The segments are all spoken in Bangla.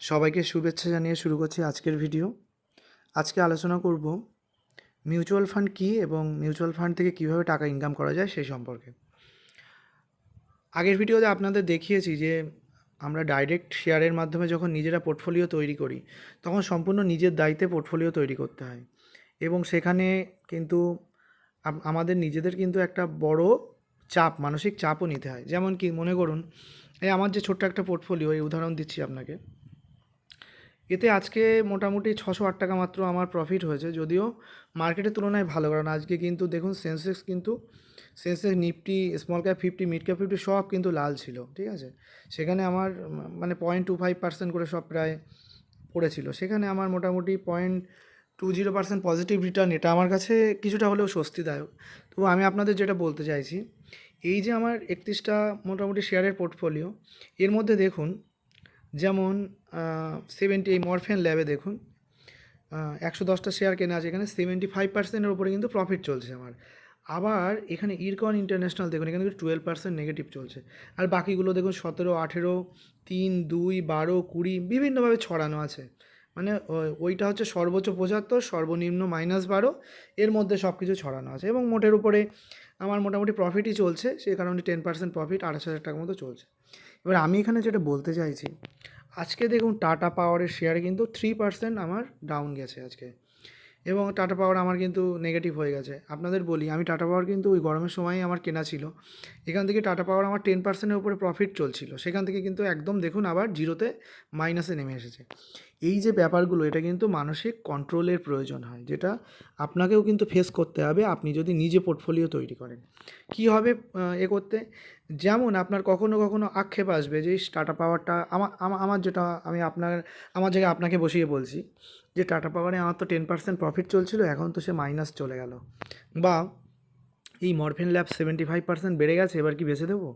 সবাইকে শুভেচ্ছা জানিয়ে শুরু করছি আজকের ভিডিও। আজকে আলোচনা করব মিউচুয়াল ফান্ড কী এবং মিউচুয়াল ফান্ড থেকে কীভাবে টাকা ইনকাম করা যায় সেই সম্পর্কে। আগের ভিডিওতে আপনাদের দেখিয়েছি যে আমরা ডাইরেক্ট শেয়ারের মাধ্যমে যখন নিজেরা পোর্টফোলিও তৈরি করি, তখন সম্পূর্ণ নিজের দায়িত্বে পোর্টফোলিও তৈরি করতে হয়। এবং সেখানে কিন্তু আমাদের নিজেদের কিন্তু একটা বড় চাপ, মানসিক চাপও নিতে হয়। যেমন কি, মনে করুন, এই আমার যে ছোট্ট একটা পোর্টফোলিও, এই উদাহরণ দিচ্ছি আপনাকে। এতে আজকে মোটামুটি ছশো আট টাকা মাত্র আমার প্রফিট হয়েছে। যদিও মার্কেটের তুলনায় ভালো, কারণ আজকে কিন্তু দেখুন সেন্সেক্স কিন্তু Sensex Nifty small cap fifty mid cap fifty সব কিন্তু লাল ছিল, ঠিক আছে? সেখানে আমার মানে পয়েন্ট টু ফাইভ পার্সেন্ট করে সব প্রায় পড়েছিল। সেখানে আমার মোটামুটি point two zero percent positive return এটা আমার কাছে কিছুটা হলেও স্বস্তিদায়ক। তবু আমি আপনাদের যেটা বলতে চাইছি, এই যে আমার একত্রিশটা মোটামুটি শেয়ারের পোর্টফোলিও এর মধ্যে দেখুন যেমন সেভেন্টি এই মরফেন ল্যাবে দেখুন একশো দশটা শেয়ার কেনা আছে এখানে সেভেন্টি ফাইভ পার্সেন্টের উপরে কিন্তু প্রফিট চলছে আমার। আবার এখানে ইরকন ইন্টারন্যাশনাল দেখুন, এখানে কিন্তু টুয়েলভ পার্সেন্ট নেগেটিভ চলছে। আর বাকিগুলো দেখুন, সতেরো, আঠেরো, তিন, দুই, বারো, কুড়ি, বিভিন্নভাবে ছড়ানো আছে। মানে ওইটা হচ্ছে সর্বোচ্চ পঁচাত্তর, সর্বনিম্ন মাইনাস বারো, এর মধ্যে সব কিছু ছড়ানো আছে। এবং মোটের উপরে আমার মোটামুটি প্রফিটই চলছে, সেই কারণে টেন পার্সেন্ট প্রফিট আঠাশ হাজার টাকার মতো চলছে। এবার আমি এখানে যেটা বলতে চাইছি আজকে দেখুন টাটা পাওয়ারের শেয়ারে কিন্তু থ্রি পার্সেন্ট আমার ডাউন গেছে আজকে। এবং টাটা পাওয়ার আমার কিন্তু নেগেটিভ হয়ে গেছে। আপনাদের বলি, আমি টাটা পাওয়ার কিন্তু ওই গরমের সময়ই আমার কেনা ছিল। এখান থেকে টাটা পাওয়ার আমার টেন পার্সেন্টের উপরে প্রফিট চলছিল। সেখান থেকে কিন্তু একদম দেখুন আবার জিরোতে মাইনাসে নেমে এসেছে। এই যে ব্যাপারগুলো, এটা কিন্তু মানসিক কন্ট্রোলের প্রয়োজন হয়, যেটা আপনাকেও কিন্তু ফেস করতে হবে, আপনি যদি নিজে পোর্টফোলিও তৈরি করেন। কী হবে এ করতে? যেমন আপনার কখনো কখনো আক্ষেপ আসবে যে টাটা পাওয়ারটা আমার আমার যেটা, আমি আপনার, আমার জায়গায় আপনাকে বসিয়ে বলছি যে, টাটা পাওয়ারে আমার তো টেন পার্সেন্ট প্রফিট চলছিল, এখন তো সে মাইনাস চলে গেল। বা, এই morphine lab seventy five percent বেড়ে গেছে, এবার কি বেছে দেবো?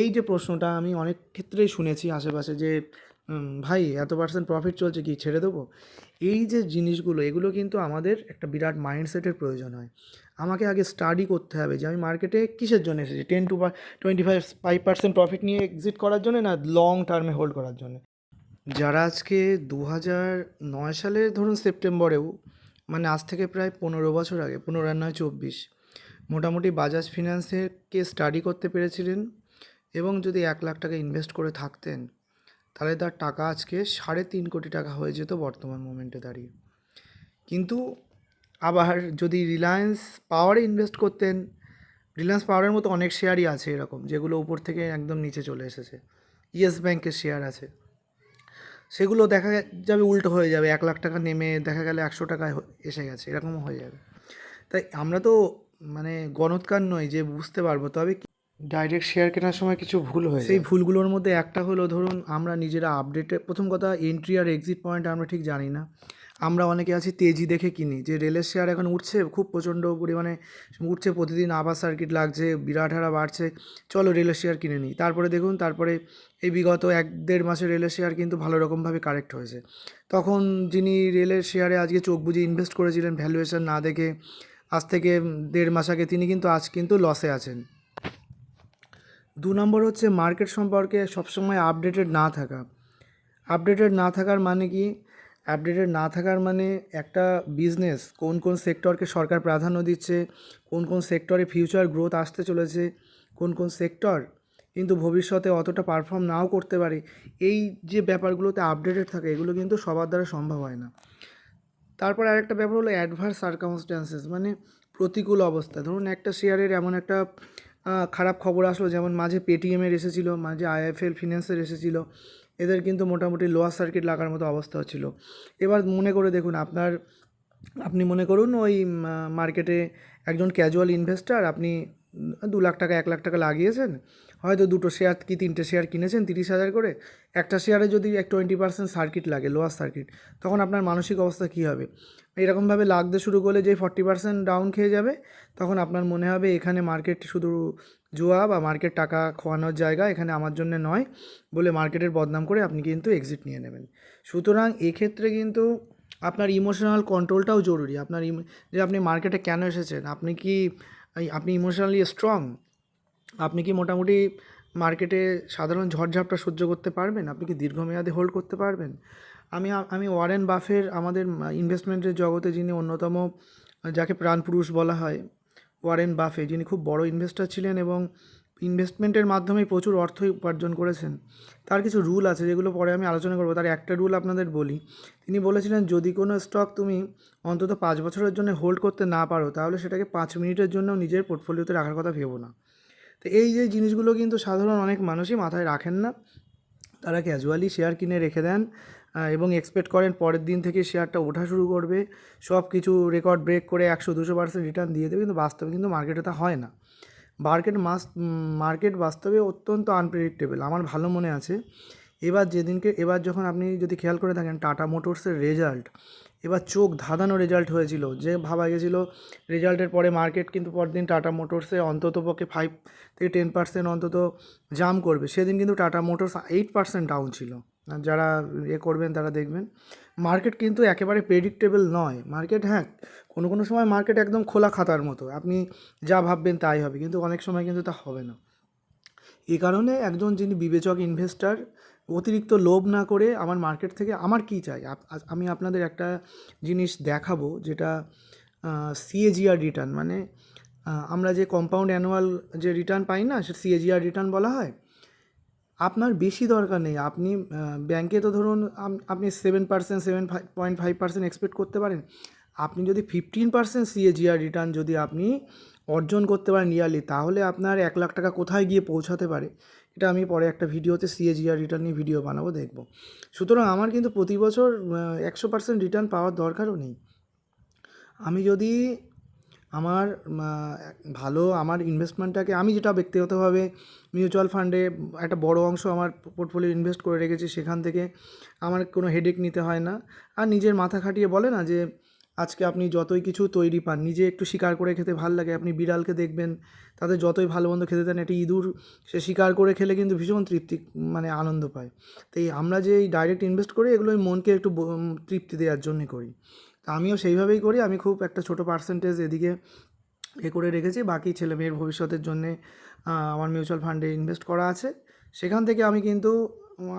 এই যে প্রশ্নটা আমি অনেক ক্ষেত্রেই শুনেছি আশেপাশে যে ভাই, এত পার্সেন্ট প্রফিট চলছে কি? ছেড়ে দেবো? এই যে জিনিসগুলো, এগুলো কিন্তু আমাদের একটা বিরাট মাইন্ডসেটের প্রয়োজন হয়। আমাকে আগে স্টাডি করতে হবে যে আমি মার্কেটে কিসের জন্য এসেছি? Ten to twenty five five percent profit নিয়ে এক্সিট করার জন্য না লং টার্মে হোল্ড করার জন্য? যারা আজকে দু হাজার নয় সালে ধরুন সেপ্টেম্বরেও মানে আজ থেকে প্রায় পনেরো বছর আগে, পনেরো নয়, চব্বিশ, মোটামুটি বাজাজ ফিনান্সেরকে স্টাডি করতে পেরেছিলেন এবং যদি এক লাখ টাকা ইনভেস্ট করে থাকতেন তাহলে তার টাকা আজকে সাড়ে তিন কোটি টাকা হয়ে যেত বর্তমান মোমেন্টে দাঁড়িয়ে। কিন্তু আবার যদি রিলায়েন্স পাওয়ারে ইনভেস্ট করতেন রিলায়েন্স পাওয়ারের মতো অনেক শেয়ারই আছে এরকম, যেগুলো উপর থেকে একদম নিচে চলে এসেছে। ইয়েস ব্যাংকের শেয়ার আছে। সেগুলো দেখা যাবে উল্টো হয়ে যাবে, এক লাখ টাকা নেমে দেখা গেলে একশো টাকায় এসে গেছে, এরকমও হয়ে যাবে। তাই আমরা তো মানে গণৎকার নই যে বুঝতে পারব, তবে ডাইরেক্ট শেয়ার কেনার সময় কিছু ভুল হয় সেই ভুলগুলোর মধ্যে একটা হলো ধরুন আমরা নিজেরা আপডেটে প্রথম কথা এন্ট্রি আর এক্সিট পয়েন্ট আমরা ঠিক জানি না। আমরা অনেকে আছি তেজি দেখে কিনি যে রেলের শেয়ার এখন উঠছে খুব প্রচণ্ড পরিমাণে উঠছে প্রতিদিন আবার সার্কিট লাগছে বিরাট হারা বাড়ছে চলো রেলের শেয়ার কিনে নিই। তারপরে দেখুন তারপরে এই বিগত এক দেড় মাসে রেলের শেয়ার কিন্তু ভালো রকমভাবে কারেক্ট হয়েছে। তখন যিনি রেলের শেয়ারে আজকে চোখ বুঝে ইনভেস্ট করেছিলেন ভ্যালুয়েশন না দেখে আজ থেকে দেড় মাস আগে তিনি কিন্তু আজ কিন্তু লসে আছেন। দু নম্বর হচ্ছে মার্কেট সম্পর্কে সবসময় আপডেটেড না থাকা। আপডেটেড না থাকার মানে কি? আপডেটেড না থাকার মানে একটা বিজনেস কোন কোন সেক্টরকে সরকার প্রাধান্য দিচ্ছে, কোন কোন সেক্টরে ফিউচার গ্রোথ আসতে চলেছে, কোন কোন সেক্টর কিন্তু ভবিষ্যতে অতটা পারফর্ম নাও করতে পারে, এই যে ব্যাপারগুলোতে আপডেটেড থাকে, এগুলো কিন্তু সবার দ্বারা সম্ভব হয় না। তারপর আরেকটা ব্যাপার হলো অ্যাডভার্স সার্কামস্ট্যান্সেস মানে প্রতিকূল অবস্থা। ধরুন একটা শেয়ারের এমন একটা খারাপ খবর আসলো, যেমন মাঝে পেটিএমের এসেছিল, মাঝে আইএফএল ফিন্যান্সের এসেছিল। এদের কিন্তু মোটামুটি লোয়ার সার্কিট লাগার মতো অবস্থা হচ্ছিল। এবার মনে করে দেখুন, আপনার, আপনি মনে করুন ওই মার্কেটে একজন ক্যাজুয়াল ইনভেস্টার আপনি দু লাখ টাকা, এক লাখ টাকা লাগিয়েছেন হয়তো দুটো শেয়ার কি তিনটে শেয়ার কিনেছেন তিরিশ হাজার করে? একটা শেয়ারে যদি এক টোয়েন্টি পার্সেন্ট সার্কিট লাগে লোয়ার সার্কিট তখন আপনার মানসিক অবস্থা কী হবে? এরকমভাবে লাগতে শুরু করলে যে ফর্টি পার্সেন্ট ডাউন খেয়ে যাবে, তখন আপনার মনে হবে এখানে মার্কেট শুধু জুয়া বা মার্কেট টাকা খোয়ানোর জায়গা, এখানে আমার জন্য নয় বলে মার্কেটের বদনাম করে আপনি কিন্তু এক্সিট নিয়ে নেবেন। সুতরাং এক্ষেত্রে কিন্তু আপনার ইমোশনাল কন্ট্রোলটাও জরুরি। আপনার ইম- যে আপনি মার্কেটে কেন এসেছেন? আপনি কি, আপনি ইমোশনালি স্ট্রং আপনি কি মোটামুটি মার্কেটে সাধারণ ঝড়ঝাপটা সহ্য করতে পারবেন? আপনি কি দীর্ঘমেয়াদে হোল্ড করতে পারবেন? আমি আমি ওয়ারেন বাফের আমাদের ইনভেস্টমেন্টের জগতে যিনি অন্যতম, যাকে প্রাণপুরুষ বলা হয় ওয়ারেন বাফে যিনি খুব বড় ইনভেস্টর ছিলেন এবং ইনভেস্টমেন্টের মাধ্যমে প্রচুর অর্থ উপার্জন করেছেন। তার কিছু রুল আছে যেগুলো পরে আমি আলোচনা করব। তার একটা রুল আপনাদের বলি। তিনি বলেছিলেন, যদি কোনো স্টক তুমি অন্তত পাঁচ বছরের জন্য হোল্ড করতে না পারো, তাহলে সেটাকে পাঁচ মিনিটের জন্য নিজের পোর্টফোলিওতে রাখার কথা ভেবো না। তো এই যে জিনিসগুলো কিন্তু সাধারণ অনেক মানুষই মাথায় রাখেন না। তারা ক্যাজুয়ালি শেয়ার কিনে রেখে দেন এবং এক্সপেক্ট করেন পরের দিন থেকে শেয়ারটা ওঠা শুরু করবে। সব কিছু রেকর্ড ব্রেক করে একশো, দুশো পার্সেন্ট রিটার্ন দিয়ে দেবে, কিন্তু বাস্তবে কিন্তু মার্কেটে তা হয় না। মার্কেট মাস মার্কেট বাস্তবে অত্যন্ত আনপ্রেডিক্টেবল আমার ভালো মনে আছে। এবার যেদিনকে, এবার যখন আপনি যদি খেয়াল করে থাকেন টাটা মোটরসের রেজাল্ট এবার চোখ ধাঁধানো রেজাল্ট হয়েছিল। যে ভাবা গেছিল রেজাল্টের পরে মার্কেট কিন্তু পরদিন টাটা মোটরসে অন্তত পক্ষে ফাইভ থেকে টেন পার্সেন্ট অন্তত জাম করবে। সেদিন কিন্তু Tata Motors eight percent down ছিল। যারা এ করবেন তারা দেখবেন। মার্কেট কিন্তু একেবারে প্রেডিক্টেবল নয়। মার্কেট হ্যাঁ কোনো কোনো সময় মার্কেট একদম খোলা খাতার মতো। আপনি যা ভাববেন তাই হবে। কিন্তু অনেক সময় কিন্তু তা হবে না। এই কারণে একজন যিনি বিবেচক ইনভেস্টর অতিরিক্ত লোভ না করে আমার মার্কেট থেকে আমার কী চাই? আমি আপনাদের একটা জিনিস দেখাবো যেটা সিএজিআর রিটার্ন মানে আমরা যে কম্পাউন্ড অ্যানুয়াল যে রিটার্ন পাই না, সে সিএজিআর রিটার্ন বলা হয়, আপনার বেশি দরকার নেই। আপনি ব্যাংকে তো ধরুন আপনি seven percent seven point five percent expect করতে পারেন। আপনি যদি ফিফটিন পার্সেন্ট সিএজিআর রিটার্ন যদি আপনি অর্জন করতে পারেন ইয়ারলি তাহলে আপনার এক লাখ টাকা কোথায় গিয়ে পৌঁছাতে পারে? এটা আমি পরে একটা ভিডিওতে সিএজিআর রিটার্ন নিয়ে ভিডিও বানাবো, দেখব। সুতরাং আমার কিন্তু প্রতি বছর একশো পার্সেন্ট রিটার্ন পাওয়ার দরকারও নেই। আমি যদি আমার ভালো আমার ইনভেস্টমেন্টটাকে আমি যেটা ব্যক্তিগতভাবে মিউচুয়াল ফান্ডে একটা বড় অংশ আমার পোর্টফোলিও ইনভেস্ট করে রেখেছি, সেখান থেকে আমার কোনো হেডেক নিতে হয় না। আর নিজের মাথা খাটিয়ে বলে না যে আজকে আপনি যতই কিছু তৈরি পান, নিজে একটু শিকার করে খেতে ভালো লাগে। আপনি বিড়ালকে দেখবেন, তাদের যতই ভালো মন্দ খেতে দেন, একটা ইঁদুর, সে শিকার করে খেলে কিন্তু ভীষণ তৃপ্তি মানে আনন্দ পায়। তো এই আমরা যে এই ডাইরেক্ট ইনভেস্ট করি এগুলো মনকে একটু তৃপ্তি দেওয়ার জন্যই করি। তা আমিও সেইভাবেই করি, আমি খুব একটা ছোটো পার্সেন্টেজ এদিকে এ করে রেখেছি, বাকি ছেলে মেয়ের ভবিষ্যতের জন্যে আমার মিউচুয়াল ফান্ডে ইনভেস্ট করা আছে। সেখান থেকে আমি কিন্তু,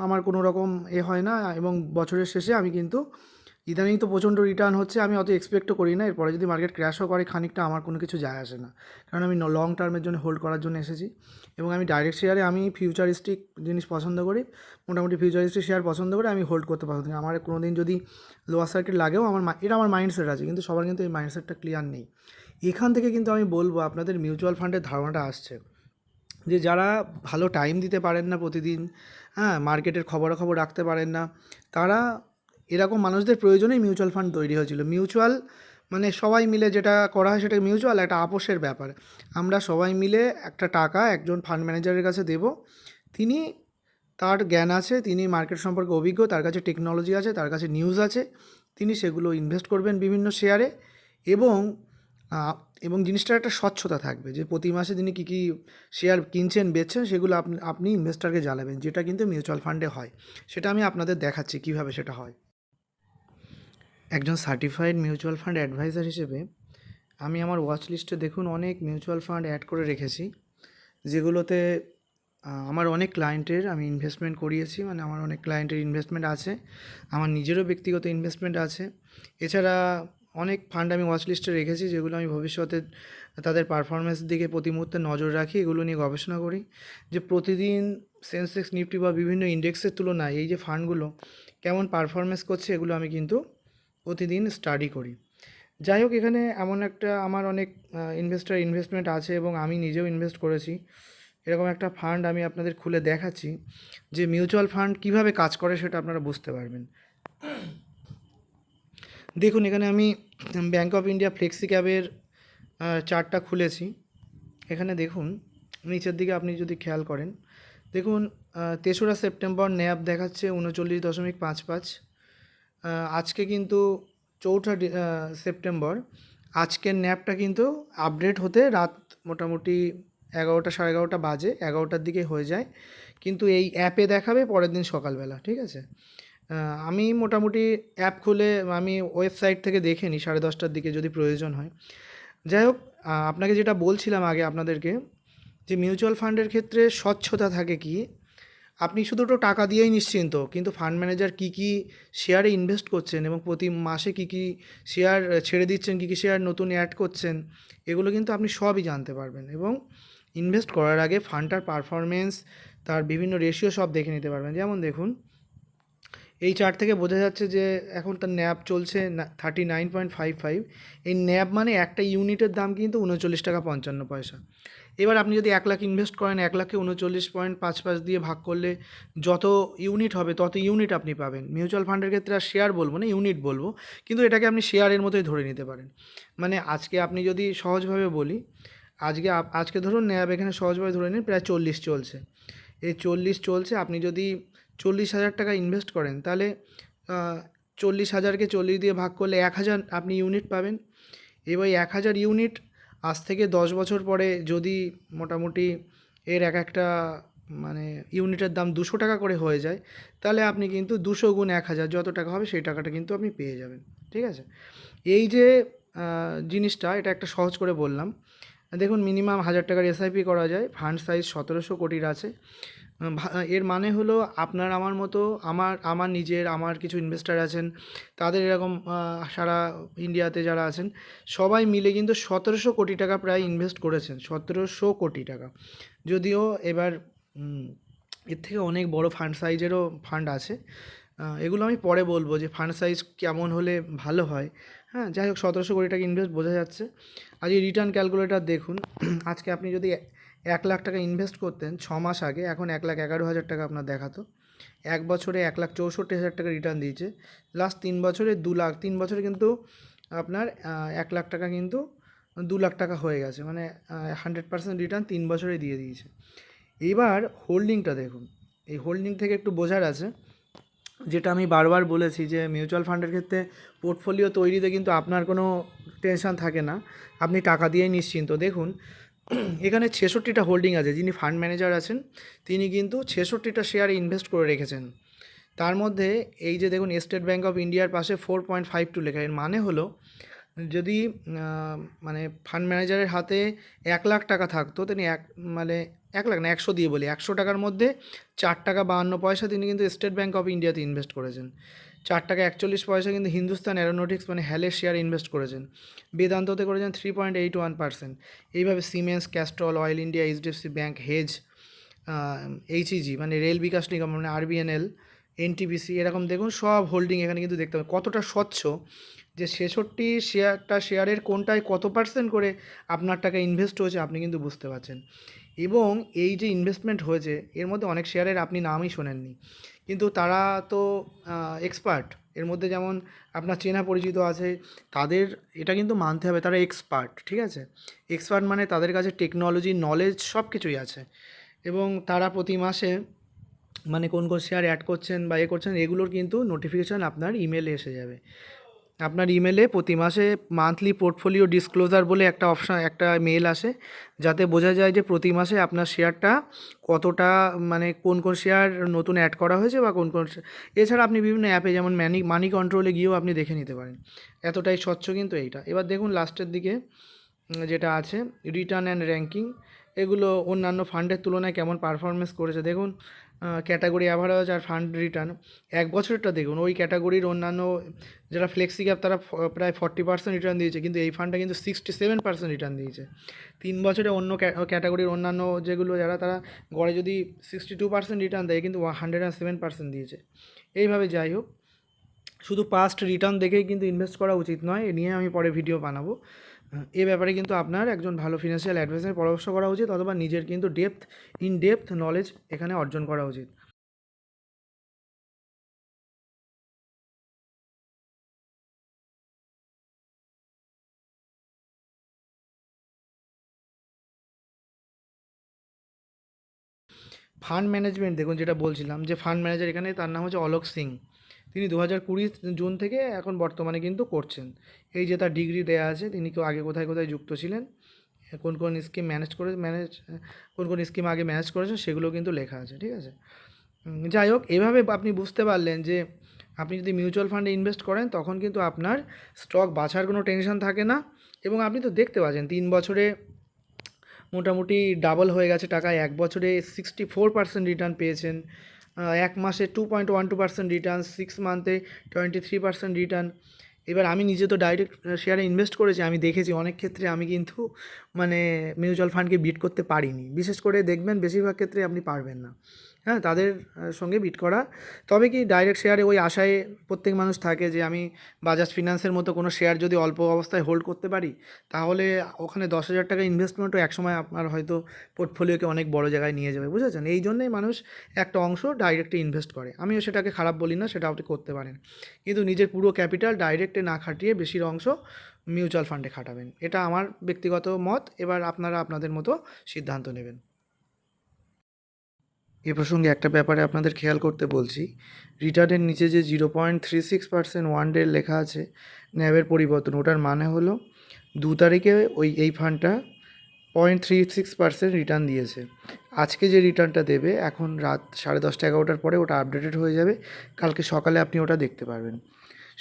আমার কোনো রকম এ হয় না, এবং বছরের শেষে আমি কিন্তু ইদানিং তো প্রচণ্ড রিটার্ন হচ্ছে, আমি অত এক্সপেক্টও করি না। এরপরে যদি মার্কেট ক্র্যাশও করে, খানিকটা আমার কোনো কিছু যায় আসে না। কারণ আমি লং টার্মের জন্য হোল্ড করার জন্য এসেছি। এবং আমি ডাইরেক্ট শেয়ারে আমি ফিউচারিস্টিক জিনিস পছন্দ করি। মোটামুটি ফিউচারিস্টিক শেয়ার পছন্দ করে আমি হোল্ড করতে পছন্দ করি। আমার কোনো দিন যদি লোয়ার সার্কিট লাগেও, আমার এটা আমার মাইন্ডসেট আছে, কিন্তু সবার কিন্তু এই মাইন্ডসেটটা ক্লিয়ার নেই। এখান থেকে কিন্তু আমি বলব, আপনাদের মিউচুয়াল ফান্ডের ধারণাটা আসছে। যে যারা ভালো টাইম দিতে পারেন না প্রতিদিন হ্যাঁ মার্কেটের খবরাখবর রাখতে পারেন না, তারা এরকম মানুষদের প্রয়োজনেই মিউচুয়াল ফান্ড তৈরি হয়েছিল। মিউচুয়াল মানে সবাই মিলে যেটা করা হয় সেটা মিউচুয়াল একটা আপোষের ব্যাপার। আমরা সবাই মিলে একটা টাকা একজন ফান্ড ম্যানেজারের কাছে দেব। তিনি তার জ্ঞান আছে, তিনি মার্কেট সম্পর্কে অভিজ্ঞ, তার কাছে টেকনোলজি আছে, তার কাছে নিউজ আছে। তিনি সেগুলো ইনভেস্ট করবেন বিভিন্ন শেয়ারে এবং এবং জিনিসটার একটা স্বচ্ছতা থাকবে যে প্রতি মাসে তিনি কী কী শেয়ার কিনছেন, বেচছেন, সেগুলো আপনি আপনি ইনভেস্টারকে জানাবেন, যেটা কিন্তু মিউচুয়াল ফান্ডে হয়। সেটা আমি আপনাদের দেখাচ্ছি কীভাবে সেটা হয়। একজন সার্টিফাইড মিউচুয়াল ফান্ড অ্যাডভাইজার হিসেবে আমি আমার ওয়াচ লিস্টে দেখুন অনেক মিউচুয়াল ফান্ড অ্যাড করে রেখেছি, যেগুলোতে আমার অনেক ক্লায়েন্টের আমি ইনভেস্টমেন্ট করিয়েছি মানে আমার অনেক ক্লায়েন্টের ইনভেস্টমেন্ট আছে, আমার নিজেরও ব্যক্তিগত ইনভেস্টমেন্ট আছে। এছাড়া অনেক ফান্ড আমি ওয়াচ লিস্টে রেখেছি, যেগুলো আমি ভবিষ্যতে তাদের পারফরমেন্স দিকে প্রতি মুহূর্তে নজর রাখি, এগুলো নিয়ে গবেষণা করি। যে প্রতিদিন সেন্সেক্স নিফটি বা বিভিন্ন ইন্ডেক্সের তুলনায় এই যে ফান্ডগুলো কেমন পারফরমেন্স করছে, এগুলো আমি কিন্তু প্রতিদিন স্টাডি করি। যাই হোক, এখানে এমন একটা আমার অনেক ইনভেস্টার ইনভেস্টমেন্ট আছে এবং আমি নিজেও ইনভেস্ট করেছি। এরকম একটা ফান্ড আমি আপনাদের খুলে দেখাচ্ছি যে মিউচুয়াল ফান্ড কীভাবে কাজ করে সেটা আপনারা বুঝতে পারবেন। দেখুন, এখানে আমি ব্যাঙ্ক অফ ইন্ডিয়া ফ্লেক্সি ক্যাবের চার্টটা খুলেছি। এখানে দেখুন, নিচের দিকে আপনি যদি খেয়াল করেন, দেখুন তেসরা সেপ্টেম্বর ন্যাব দেখাচ্ছে উনচল্লিশ দশমিক পাঁচ পাঁচ। আজকে কিন্তু চৌঠা সেপ্টেম্বর। আজকের ন্যাপটা কিন্তু আপডেট হতে রাত মোটামুটি এগারোটা সাড়ে এগারোটা বাজে, এগারোটার দিকে হয়ে যায়। কিন্তু এই অ্যাপে দেখাবে পরের দিন সকালবেলা, ঠিক আছে? আমি মোটামুটি অ্যাপ খুলে আমি ওয়েবসাইট থেকে দেখে নিই, সাড়ে দশটার দিকে যদি প্রয়োজন হয়। যাই হোক আপনাকে যেটা বলছিলাম আগে আপনাদেরকে, যে মিউচুয়াল ফান্ডের ক্ষেত্রে স্বচ্ছতা থাকে কি? আপনি শুধু তো টাকা দিয়েই নিশ্চিন্ত, কিন্তু ফান্ড ম্যানেজার কী কী শেয়ারে ইনভেস্ট করছেন এবং প্রতি মাসে কী কী শেয়ার ছেড়ে দিচ্ছেন, কী কী শেয়ার নতুন অ্যাড করছেন, এগুলো কিন্তু আপনি সবই জানতে পারবেন এবং ইনভেস্ট করার আগে ফান্ডটার পারফরমেন্স তার বিভিন্ন রেশিও সব দেখে নিতে পারবেন। যেমন দেখুন এই চার্ট থেকে বোঝা যাচ্ছে যে এখন তার ন্যাপ চলছে thirty nine point five five এই ন্যাপ মানে একটা ইউনিটের দাম কিন্তু উনচল্লিশ টাকা পঞ্চান্ন পয়সা। এবার আপনি যদি এক লাখ ইনভেস্ট করেন, এক লাখকে উনচল্লিশ পয়েন্ট পাঁচ পাঁচ দিয়ে ভাগ করলে যত ইউনিট হবে, তত ইউনিট আপনি পাবেন। মিউচুয়াল ফান্ডের ক্ষেত্রে আর শেয়ার বলব না, ইউনিট বলব। কিন্তু এটাকে আপনি শেয়ারের মতোই ধরে নিতে পারেন। মানে আজকে আপনি যদি সহজভাবে বলি, আজকে আজকে ধরুন ন্যাব এখানে সহজভাবে ধরে নিন, প্রায় চল্লিশ চলছে। এই চল্লিশ চলছে, আপনি যদি চল্লিশ হাজার টাকা ইনভেস্ট করেন, তাহলে চল্লিশ হাজারকে চল্লিশ দিয়ে ভাগ করলে এক হাজার আপনি ইউনিট পাবেন। এবার এক হাজার ইউনিট আজ থেকে দশ বছর পরে যদি মোটামুটি এর এক একটা মানে ইউনিটের দাম দুশো টাকা করে হয়ে যায়, তাহলে আপনি কিন্তু দুশো গুণ এক হাজার যত টাকা হবে সেই টাকাটা কিন্তু আপনি পেয়ে যাবেন, ঠিক আছে? এই যে জিনিসটা, এটা একটা সহজ করে বললাম। দেখুন মিনিমাম হাজার টাকার এসআইপি করা যায়। ফান্ড সাইজ সতেরোশো কোটির আছে। এর মানে হলো আপনার আমার মতো, আমার আমার নিজের, আমার কিছু ইনভেস্টার আছেন, তাদের এরকম সারা ইন্ডিয়াতে যারা আছেন, সবাই মিলে কিন্তু সতেরোশো কোটি টাকা প্রায় ইনভেস্ট করেছেন। সতেরোশো কোটি টাকা। যদিও এবার এর থেকে অনেক বড় ফান্ড সাইজেরও ফান্ড আছে। এগুলো আমি পরে বলব যে ফান্ড সাইজ কেমন হলে ভালো হয়। হ্যাঁ যাই হোক, সতেরোশো কোটি টাকা ইনভেস্ট বোঝা যাচ্ছে। আজ এই রিটার্ন ক্যালকুলেটার দেখুন, আজকে আপনি যদি এক লাখ টাকা ইনভেস্ট করতেন, ছ মাস আগে, এখন এক লাখ এগারো হাজার টাকা আপনার দেখাতো। এক বছরে এক লাখ চৌষট্টি হাজার টাকা রিটার্ন দিয়েছে। লাস্ট তিন বছরে দু লাখ, তিন বছরে কিন্তু আপনার এক লাখ টাকা কিন্তু দু লাখ টাকা হয়ে গেছে মানে হান্ড্রেড পার্সেন্ট রিটার্ন তিন বছরে দিয়ে দিয়েছে। এবার হোল্ডিংটা দেখুন, এই হোল্ডিং থেকে একটু বোঝার আছে। যেটা আমি বারবার বলেছি যে মিউচুয়াল ফান্ডের ক্ষেত্রে পোর্টফোলিও তৈরিতে কিন্তু আপনার কোনো টেনশন থাকে না। আপনি টাকা দিয়েই নিশ্চিন্ত। দেখুন, এখানে ছেষট্টিটা হোল্ডিং আছে, যিনি ফান্ড ম্যানেজার আছেন, তিনি কিন্তু ছেষট্টিটা শেয়ারে ইনভেস্ট করে রেখেছেন। তার মধ্যে এই যে দেখুন স্টেট ব্যাঙ্ক অফ ইন্ডিয়ার পাশে ফোর পয়েন্ট ফাইভ টু লেখা। এর মানে হলো যদি মানে ফান্ড ম্যানেজারের হাতে এক লাখ টাকা থাকতো, তিনি এক মানে এক লাখ না, একশো দিয়ে বলি, একশো টাকার মধ্যে চার টাকা বাহান্ন পয়সা তিনি কিন্তু স্টেট ব্যাঙ্ক অফ ইন্ডিয়াতে ইনভেস্ট করেছেন। চার টাকা একচল্লিশ পয়সা কিন্তু হিন্দুস্তান অ্যারোনটিক্স মানে হ্যালের শেয়ার ইনভেস্ট করেছেন। বেদান্ততে করেছেন three point eight one percent এইভাবে Siemens Castrol oil India HDFC bank hedge এইচইজি মানে রেল বিকাশ নিগম মানে আরবিএনএল এনটিপিসি এরকম দেখুন সব হোল্ডিং এখানে কিন্তু দেখতে পাবেন। কতটা স্বচ্ছ যে ছেষট্টি শেয়ারটা শেয়ারের কোনটায় কত পার্সেন্ট করে আপনার টাকা ইনভেস্ট হয়েছে আপনি কিন্তু বুঝতে পারছেন। এবং এই যে ইনভেস্টমেন্ট হয়েছে, এর মধ্যে অনেক শেয়ারের আপনি নামই শোনেননি। কিন্তু তারা তো এক্সপার্ট এর মধ্যে যেমন আপনার চেনা পরিচিত আছে, তাদের এটা কিন্তু মানতে হবে, তারা এক্সপার্ট ঠিক আছে? এক্সপার্ট মানে তাদের কাছে টেকনোলজি নলেজ সব কিছুই আছে। এবং তারা প্রতি মাসে মানে কোন কোন শেয়ার অ্যাড করছেন বা এ করছেন, এগুলোর কিন্তু নোটিফিকেশান আপনার ইমেলে এসে যাবে। আপনার ইমেলে প্রতি মাসে মান্থলি পোর্টফোলিও ডিসক্লোজার বলে একটা অপশান একটা মেল আসে, যাতে বোঝা যায় যে প্রতি মাসে আপনার শেয়ারটা কতটা মানে কোন কোন শেয়ার নতুন অ্যাড করা হয়েছে বা কোন কোন এছাড়া আপনি বিভিন্ন অ্যাপে যেমন ম্যানি মানি কন্ট্রোলে গিয়েও আপনি দেখে নিতে পারেন। এতটাই স্বচ্ছ কিন্তু এইটা। এবার দেখুন লাস্টের দিকে, যেটা আছে রিটার্ন অ্যান্ড র্যাঙ্কিং এগুলো অন্যান্য ফান্ডের তুলনায় কেমন পারফরমেন্স করেছে। দেখুন ক্যাটাগরি অ্যাভারেজ আর ফান্ড রিটার্ন এক বছরটা দেখুন, ওই ক্যাটাগরির অন্যান্য যারা ফ্লেক্সি ক্যাপ তারা প্রায় ফর্টি পার্সেন্ট রিটার্ন দিয়েছে, কিন্তু এই ফান্ডটা কিন্তু সিক্সটি সেভেন পার্সেন্ট রিটার্ন দিয়েছে। তিন বছরে অন্য ক্যাটাগরির অন্যান্য যেগুলো যারা, তারা গড়ে যদি সিক্সটি টু পার্সেন্ট রিটার্ন দেয়, কিন্তু হান্ড্রেড অ্যান্ড সেভেন পার্সেন্ট দিয়েছে। এইভাবে যাই হোক, শুধু পাস্ট রিটার্ন দেখেই কিন্তু ইনভেস্ট করা উচিত নয়, এ নিয়ে আমি পরে ভিডিও বানাবো। এ ব্যাপারে কিন্তু আপনার একজন ভালো ফিনান্সিয়াল অ্যাডভাইসের পরামর্শ করা উচিত অথবা নিজের কিন্তু ডেপথ ইন ডেপথ নলেজ এখানে অর্জন করা উচিত। ফান্ড ম্যানেজমেন্ট দেখুন যেটা বলছিলাম, যে ফান্ড ম্যানেজার এখানে তার নাম হচ্ছে অলোক সিং। তিনি দু হাজার কুড়ি জুন থেকে এখন বর্তমানে কিন্তু করছেন। এই যে তার ডিগ্রি দেয়া আছে, তিনি কেউ আগে কোথায় কোথায় যুক্ত ছিলেন, কোন কোন স্কিম ম্যানেজ করে, ম্যানেজ, কোন কোন স্কিম আগে ম্যানেজ করেছেন সেগুলো কিন্তু লেখা আছে, ঠিক আছে? যাই হোক, এভাবে আপনি বুঝতে পারলেন যে আপনি যদি মিউচুয়াল ফান্ডে ইনভেস্ট করেন, তখন কিন্তু আপনার স্টক বাছার কোনো টেনশন থাকে না এবং আপনি তো দেখতে পাচ্ছেন তিন বছরে মোটামুটি ডাবল হয়ে গেছে টাকা এক বছরে সিক্সটি ফোর পার্সেন্ট রিটার্ন পেয়েছেন। এক মাসে two point one two percent return six মান্থে twenty three percent return এবার আমি নিজে তো ডাইরেক্ট শেয়ারে ইনভেস্ট করেছি, আমি দেখেছি অনেক ক্ষেত্রে আমি কিন্তু মানে মিউচুয়াল ফান্ডকে বিট করতে পারিনি। বিশেষ করে দেখবেন, বেশিরভাগ ক্ষেত্রে আপনি পারবেন না। হ্যাঁ তাদের সঙ্গে বিট করা। তবে কি ডাইরেক্ট শেয়ারে ওই আশায় প্রত্যেক মানুষ থাকে যে, আমি বাজাজ ফিনান্সের মতো কোনো শেয়ার যদি অল্প অবস্থায় হোল্ড করতে পারি, তাহলে ওখানে দশ হাজার টাকা ইনভেস্টমেন্টও একসময় আপনার হয়তো পোর্টফোলিওকে অনেক বড় জায়গায় নিয়ে যাবে, বুঝেছেন? এই জন্যই মানুষ একটা অংশ ডাইরেক্টে ইনভেস্ট করে। আমিও সেটাকে খারাপ বলি না, সেটা আপনি করতে পারেন। কিন্তু নিজের পুরো ক্যাপিটাল ডাইরেক্টে না খাটিয়ে বেশির অংশ মিউচুয়াল ফান্ডে খাটাবেন। এটা আমার ব্যক্তিগত মত। এবার আপনারা আপনাদের মতো সিদ্ধান্ত নেবেন। এ প্রসঙ্গে একটা ব্যাপারে আপনাদের খেয়াল করতে বলছি। রিটার্নের নিচে যে zero point three six percent one day লেখা আছে, ন্যাবের পরিবর্তন, ওটার মানে হলো দু তারিখে ওই এই ফান্ডটা point three six percent return দিয়েছে। আজকে যে রিটার্নটা দেবে, এখন রাত সাড়ে দশটা এগারোটার পরে ওটা আপডেটেড হয়ে যাবে। কালকে সকালে আপনি ওটা দেখতে পারবেন।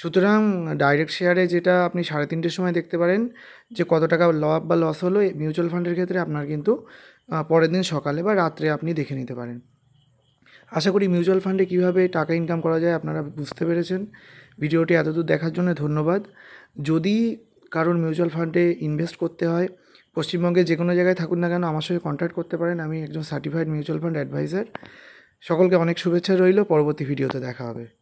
সুতরাং ডাইরেক্ট শেয়ারে যেটা আপনি সাড়ে তিনটের সময় দেখতে পারেন, যে কত টাকা লাভ বা লস হলো মিউচুয়াল ফান্ডের ক্ষেত্রে আপনার কিন্তু পরের দিন সকালে বা রাত্রে আপনি দেখে নিতে পারেন। আশা করি মিউচুয়াল ফান্ডে কীভাবে টাকা ইনকাম করা যায় আপনারা বুঝতে পেরেছেন। ভিডিওটি এতদূর দেখার জন্য ধন্যবাদ। যদি কারোর মিউচুয়াল ফান্ডে ইনভেস্ট করতে হয়, পশ্চিমবঙ্গে যে কোনো জায়গায় থাকুন না কেন, আমার সঙ্গে কন্ট্যাক্ট করতে পারেন। আমি একজন সার্টিফাইড মিউচুয়াল ফান্ড অ্যাডভাইজার সকলকে অনেক শুভেচ্ছা রইল। পরবর্তী ভিডিওতে দেখা হবে।